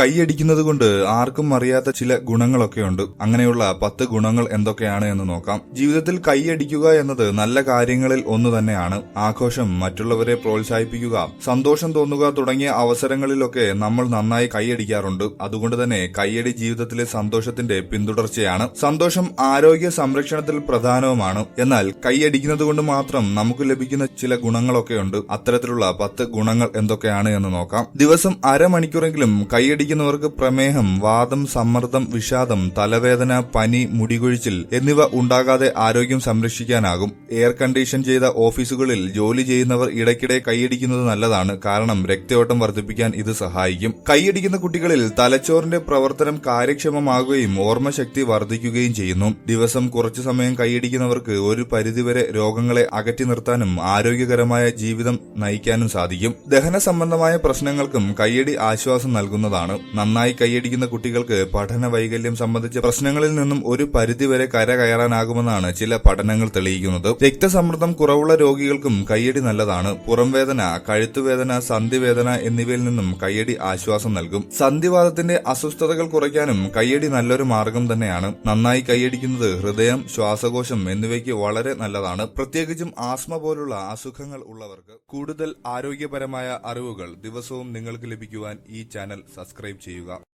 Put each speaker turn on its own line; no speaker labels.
കൈയടിക്കുന്നത് കൊണ്ട് ആർക്കും അറിയാത്ത ചില ഗുണങ്ങളൊക്കെ ഉണ്ട്. അങ്ങനെയുള്ള പത്ത് ഗുണങ്ങൾ എന്തൊക്കെയാണ് എന്ന് നോക്കാം. ജീവിതത്തിൽ കൈയടിക്കുക എന്നത് നല്ല കാര്യങ്ങളിൽ ഒന്ന് തന്നെയാണ്. ആഘോഷം മറ്റുള്ളവരെ പ്രോത്സാഹിപ്പിക്കുക സന്തോഷം തോന്നുക തുടങ്ങിയ അവസരങ്ങളിലൊക്കെ നമ്മൾ നന്നായി കൈയടിക്കാറുണ്ട്. അതുകൊണ്ട് തന്നെ കൈയടി ജീവിതത്തിലെ സന്തോഷത്തിന്റെ പിന്തുടർച്ചയാണ്. സന്തോഷം ആരോഗ്യ സംരക്ഷണത്തിൽ പ്രധാനവുമാണ്. എന്നാൽ കൈയടിക്കുന്നത് കൊണ്ട് മാത്രം നമുക്ക് ലഭിക്കുന്ന ചില ഗുണങ്ങളൊക്കെ ഉണ്ട്. അത്തരത്തിലുള്ള പത്ത് ഗുണങ്ങൾ എന്തൊക്കെയാണ് എന്ന് നോക്കാം. ദിവസം അരമണിക്കൂറെങ്കിലും കൈയടിക്കുന്നവർക്ക് പ്രമേഹം വാദം സമ്മർദ്ദം വിഷാദം തലവേദന പനി മുടികൊഴിച്ചിൽ എന്നിവ ഉണ്ടാകാതെ ആരോഗ്യം സംരക്ഷിക്കാനാകും. എയർ കണ്ടീഷൻ ചെയ്ത ഓഫീസുകളിൽ ജോലി ചെയ്യുന്നവർ ഇടയ്ക്കിടെ കൈയടിക്കുന്നത് നല്ലതാണ്. കാരണം രക്തയോട്ടം വർദ്ധിപ്പിക്കാൻ ഇത് സഹായിക്കും. കൈയടിക്കുന്ന കുട്ടികളിൽ തലച്ചോറിന്റെ പ്രവർത്തനം കാര്യക്ഷമമാകുകയും ഓർമ്മശക്തി വർദ്ധിക്കുകയും ചെയ്യുന്നു. ദിവസം കുറച്ചു സമയം കൈയടിക്കുന്നവർക്ക് ഒരു പരിധിവരെ രോഗങ്ങളെ അകറ്റി നിർത്താനും ആരോഗ്യകരമായ ജീവിതം നയിക്കാനും സാധിക്കും. ദഹന സംബന്ധമായ പ്രശ്നങ്ങൾക്കും കൈയടി ആശ്വാസം നൽകുന്നതാണ്. നന്നായി കൈയടിക്കുന്ന കുട്ടികൾക്ക് പഠന വൈകല്യം സംബന്ധിച്ച പ്രശ്നങ്ങളിൽ നിന്നും ഒരു പരിധിവരെ കരകയറാനാകുമെന്നാണ് ചില പഠനങ്ങൾ തെളിയിക്കുന്നത്. രക്തസമ്മർദ്ദം കുറവുള്ള രോഗികൾക്കും കൈയടി നല്ലതാണ്. പുറംവേദന കഴുത്തുവേദന സന്ധിവേദന എന്നിവയിൽ നിന്നും കൈയടി ആശ്വാസം നൽകും. സന്ധിവാദത്തിന്റെ അസ്വസ്ഥതകൾ കുറയ്ക്കാനും കൈയടി നല്ലൊരു മാർഗം തന്നെയാണ്. നന്നായി കൈയടിക്കുന്നത് ഹൃദയം ശ്വാസകോശം എന്നിവയ്ക്ക് വളരെ നല്ലതാണ്. പ്രത്യേകിച്ചും ആസ്മ പോലുള്ള അസുഖങ്ങൾ ഉള്ളവർക്ക് കൂടുതൽ ആരോഗ്യപരമായ അറിവുകൾ ദിവസവും നിങ്ങൾക്ക് ലഭിക്കുവാൻ ഈ ചാനൽ സബ്സ്ക്രൈബ് ചെയ്യുക.